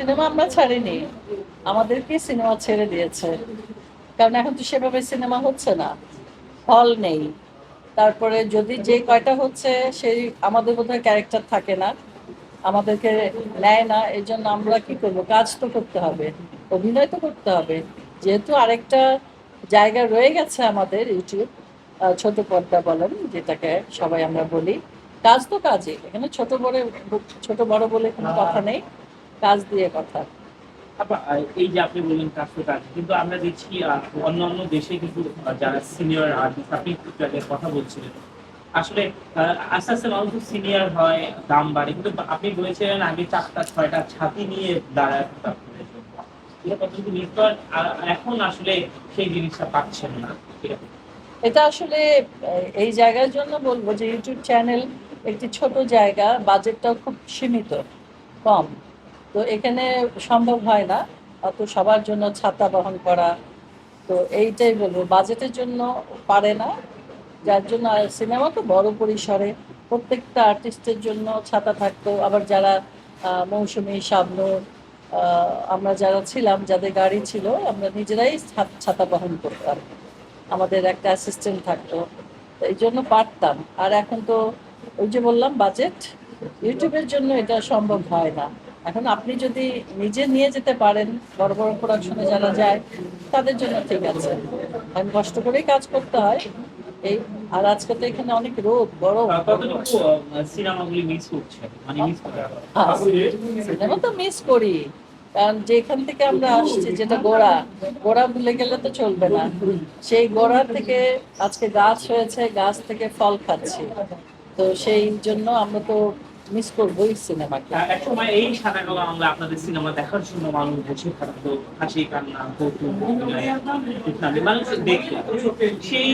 Cinema আমরা ছাড়িনি। আমাদেরকে সিনেমা ছেড়ে দিয়েছে। কারণ এখন তো সেভাবে সিনেমা হচ্ছে না। হল নেই। তারপরে যদি যে কয়টা হচ্ছে, সেই আমাদের বোধহয় ক্যারেক্টার থাকে না। আমাদেরকে নেয় না। এই জন্য আমরা কি করব? কাজ তো করতে হবে। অভিনয় তো করতে হবে। যেহেতু আরেকটা জায়গা রয়ে গেছে আমাদের ইউটিউব ছোট পর্দা বলেন, যেটাকে সবাই আমরা বলি। কাজ তো কাজই। এখানে ছোট বড় ছোট বড় বলে কোনো কথা নেই। কাজ দিয়ে কথা। এই যে আপনি বললেন কাজ তো কাজ কিন্তু আমরা দেখছি আহ, অন্যান্য দেশে কিন্তু যারা সিনিয়র আর্টিস্ট আপনি কথা বলছিলেন। আসলে আস্তে আস্তে মানুষ সিনিয়র হয় দাম বাড়ে কিন্তু আপনি বলেছিলেন আগে চারটা ছয়টা ছাতি নিয়ে দাঁড়ায় এখন আসলে সেই জিনিসটা পাচ্ছেন না। এটা আসলে এই জায়গার জন্য বলব যে ইউটিউব চ্যানেল একটি ছোট জায়গা বাজেটটাও খুব সীমিত কম। তো এখানে সম্ভব হয় না, অত সবার জন্য ছাতা বহন করা। তো এইটাই বলব, বাজেটের জন্য পারে না। যার জন্য সিনেমা তো বড় পরিসরে, প্রত্যেকটা আর্টিস্টের জন্য ছাতা থাকতো। আবার যারা মৌসুমি, শাবনুর আমরা যারা ছিলাম, যাদের গাড়ি ছিল, আমরা নিজেরাই ছাতা বহন করতাম। আমাদের একটা অ্যাসিস্ট্যান্ট থাকতো। এই জন্য পারতাম। আর এখন তো ওই যে বললাম, বাজেট, ইউটিউবের জন্য এটা সম্ভব হয় না। এখন আপনি যদি নিজে নিয়ে যেতে পারেন বড় বড় প্রোডাকশনে যারা যায় তাদের জন্য ঠিক আছে। আমি কষ্ট করেই কাজ করতে হয়। এই আর আজকে তো এখানে অনেক রোদ গরম। করছে মানে সিনেমা তো মিস করি। কারণ যেখান থেকে আমরা আসছি যেটা গোড়া গোড়া ভুলে গেলে তো চলবে না। সেই গোড়া থেকে আজকে গাছ হয়েছে গাছ থেকে ফল খাচ্ছি। তো সেই জন্য আমরা তো মিস সিনেমাকে আহ, এক সময় এই সাদা কালো আমরা আপনাদের সিনেমা দেখার জন্য মানুষ বসে থাকতো হাসি কান্না কৌতুক মানুষ দেখতো। সেই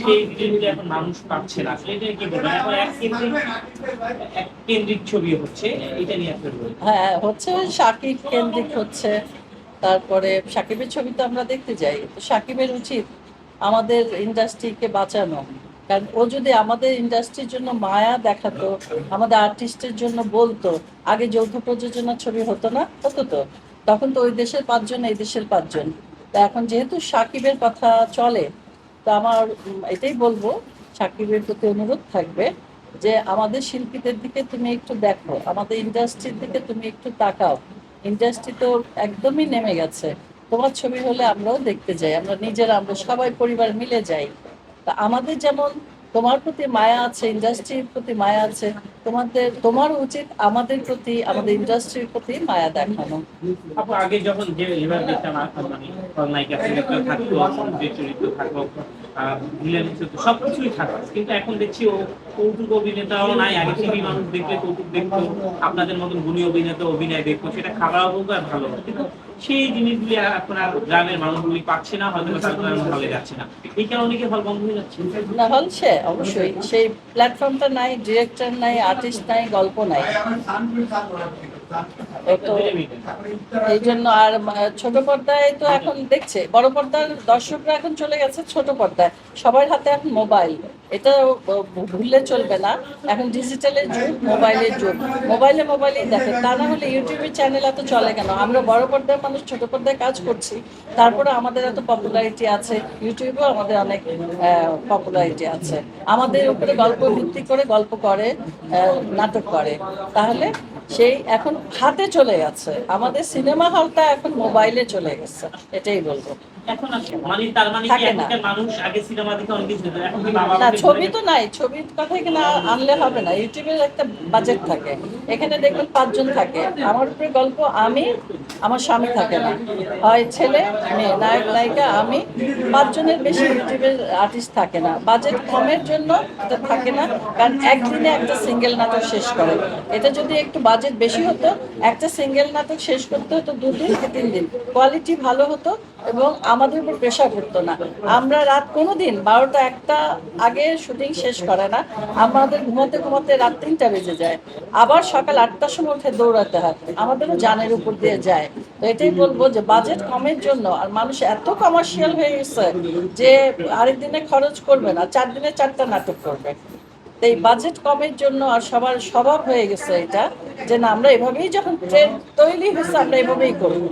সেই জিনিসগুলো এখন মানুষ পাচ্ছে না। এটা কি বলবেন এখন এক কেন্দ্রিক কেন্দ্রিক ছবি হচ্ছে এটা নিয়ে আপনার হ্যাঁ হচ্ছে ওই সাকিব কেন্দ্রিক হচ্ছে। তারপরে সাকিবের ছবি তো আমরা দেখতে যাই। সাকিবের উচিত আমাদের ইন্ডাস্ট্রিকে বাঁচানো। কারণ ও যদি আমাদের ইন্ডাস্ট্রির জন্য মায়া দেখাতো, আমাদের আর্টিস্টের জন্য বলতো, আগে যৌথ প্রযোজনা ছবি হতো না, হতো তো। তখন তো ওই দেশের পাঁচজন, এই দেশের পাঁচজন। তা এখন যেহেতু সাকিবের কথা চলে, তো আমার এটাই বলব, সাকিবের প্রতি অনুরোধ থাকবে যে আমাদের শিল্পীদের দিকে তুমি একটু দেখো, আমাদের ইন্ডাস্ট্রির দিকে তুমি একটু তাকাও। ইন্ডাস্ট্রি তো একদমই নেমে গেছে। তোমার ছবি হলে আমরাও দেখতে যাই, আমরা নিজেরা, আমরা সবাই পরিবার মিলে যাই। তা আমাদের যেমন তোমার প্রতি মায়া আছে ইন্ডাস্ট্রির প্রতি মায়া আছে, তোমাদের তোমার উচিত আমাদের প্রতি, আমাদের ইন্ডাস্ট্রির প্রতি মায়া দেখানো। আগে যখন যে এবার দেখতাম মানে খলনায়িকা চরিত্র থাকতো যে চরিত্র থাকতো ভিলেন সবকিছুই থাকতো। কিন্তু এখন দেখছি ও কৌতুক অভিনেতাও নাই, আগে টিভি মানুষ দেখলে কৌতুক দেখতো, আপনাদের মতন গুণী অভিনেতা, অভিনয় দেখতো, সেটা খারাপ হোক আর ভালো হোক। কিন্তু সেই জিনিসগুলি আপনার গ্রামের মানুষগুলি পাচ্ছে না, হয়তো ভালো যাচ্ছে না। এই কারণে কি হল বন্ধ হয়ে যাচ্ছে? না হল সে অবশ্যই। সেই প্ল্যাটফর্মটা নাই ডিরেক্টর নাই আর্টিস্ট নাই, গল্প নাই। এই জন্য আর ছোট পর্দায় তো এখন দেখছে, বড় পর্দার দর্শকরা এখন চলে গেছে ছোট পর্দায়। সবার হাতে এখন মোবাইল। এটা ভুললে চলবে না। এখন ডিজিটালের যুগ, মোবাইলের যুগ। মোবাইলে মোবাইলেই দেখে। তা না হলে ইউটিউবের চ্যানেল এত চলে কেন? আমরা বড় পর্দার মানুষ, ছোট পর্দায় কাজ করছি। তারপরে আমাদের এত পপুলারিটি আছে। ইউটিউবেও আমাদের অনেক পপুলারিটি আছে। আমাদের উপরে গল্প ভিত্তি করে গল্প করে নাটক করে। তাহলে সেই এখন হাতে চলে গেছে। আমাদের সিনেমা হলটা এখন মোবাইলে চলে গেছে এটাই বলব। মানে মানে ছবি তো নাই ছবির কথা এখানে আনলে হবে না। ইউটিউবের একটা বাজেট থাকে। এখানে দেখবেন পাঁচজন থাকে। আমার উপরে গল্প আমি আমার স্বামী থাকে না। হয় ছেলে, মেয়ে। নায়ক, নায়িকা, আমি পাঁচজনের বেশি ইউটিউবের আর্টিস্ট থাকে না। বাজেট কমের জন্য এটা থাকে না, কারণ একদিনে একটা সিঙ্গেল নাটক শেষ করে। এটা যদি একটু বাজেট বেশি হতো, একটা সিঙ্গেল নাটক শেষ করতে হতো দুদিন দিন তিন দিন কোয়ালিটি ভালো হতো এবং আমাদের উপর প্রেশার করতো না। আমরা রাত কোনো দিন বারোটা একটা আগে শুটিং শেষ করে না। আমাদের ঘুমাতে ঘুমাতে রাত তিনটা বেজে যায়। আবার সকাল আটটার সময় উঠে দৌড়াতে হয়। আমাদেরও জানের উপর দিয়ে যায়। তো এটাই বলব যে বাজেট কমের জন্য আর মানুষ এত কমার্শিয়াল হয়ে গেছে যে আরেক দিনে খরচ করবে না, চার দিনে চারটা নাটক করবে। এই বাজেট কমের জন্য আর সবার স্বভাব হয়ে গেছে এটা যে না, আমরা এভাবেই যখন ট্রেন তৈরি হয়েছে, আমরা এভাবেই করব।